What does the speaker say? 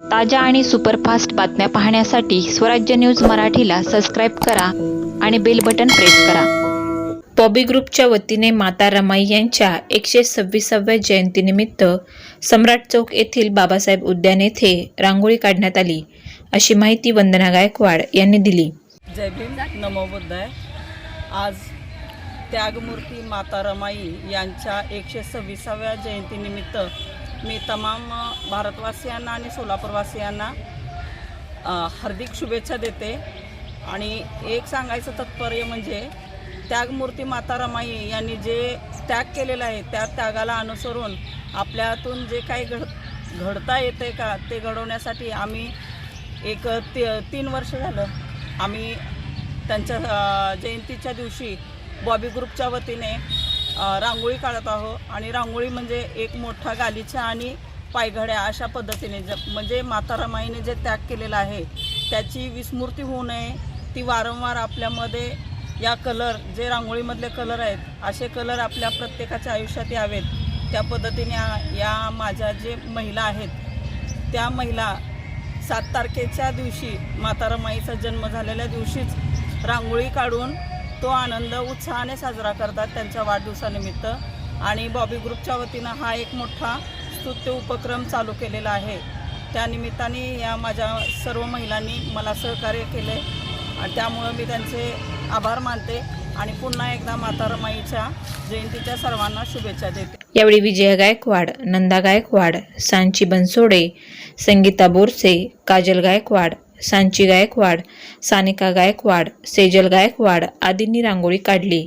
ताज्या आणि सुपरफास्ट बातम्या पाहण्यासाठी स्वराज्य न्यूज मराठीला सबस्क्राईब करा आणि बेल बटन प्रेस करा. पॉबी ग्रुपच्या वतीने माता रमाई यांच्या एकशे सव्वीसाव्या जयंतीनिमित्त सम्राट चौक येथील बाबासाहेब उद्यान येथे रांगोळी काढण्यात आली अशी माहिती वंदना गायकवाड यांनी दिली. जय भीम नमो बुद्धाय. आज त्यागमूर्ती माता रमाई यांच्या एकशे सव्वीसाव्या जयंतीनिमित्त मी तमाम भारतवासियांना आणि सोलापूरवासियांना हार्दिक शुभेच्छा देते. आणि एक सांगायचं तात्पर्य म्हणजे त्यागमूर्ती माता रमाई यांनी जे त्याग केलेला आहे त्या त्यागाला अनुसरून आपल्यातून जे काही घड घडता येते का ते घडवण्यासाठी आम्ही एक ती तीन वर्ष झालं. आम्ही त्यांच्या जयंतीच्या दिवशी बॉबी ग्रुपच्या वतीने रांगोळी काढत आहोत आणि रांगोळी म्हणजे एक मोठा गालीचा आणि पायघड्या अशा पद्धतीने ज म्हणजे माता रमाईने जे त्याग केलेला आहे त्याची विस्मृती होऊ नये. ती वारंवार आपल्यामध्ये या कलर जे रांगोळीमधले कलर आहेत असे कलर आपल्या प्रत्येकाच्या आयुष्यात यावेत. त्या पद्धतीने या- या माझ्या जे महिला आहेत त्या महिला सात तारखेच्या दिवशी माता रमाईचा जन्म झालेल्या दिवशीच रांगोळी काढून तो आनंद उत्साहाने साजरा करतात त्यांच्या वाढदिवसानिमित्त. आणि बॉबी ग्रुपच्या वतीनं हा एक मोठा स्तुत्य उपक्रम चालू केलेला आहे. त्यानिमित्ताने या माझ्या सर्व महिलांनी मला सहकार्य केले. आणि त्यामुळं मी त्यांचे आभार मानते. आणि पुन्हा एकदा माता रमाईच्या जयंतीच्या सर्वांना शुभेच्छा देते. यावेळी विजय गायकवाड नंदा गायकवाड सांची बनसोडे संगीता बोरसे काजल गायकवाड सांची गायकवाड सानिका गायकवाड सेजल गायकवाड आदींनी रांगोळी काढली.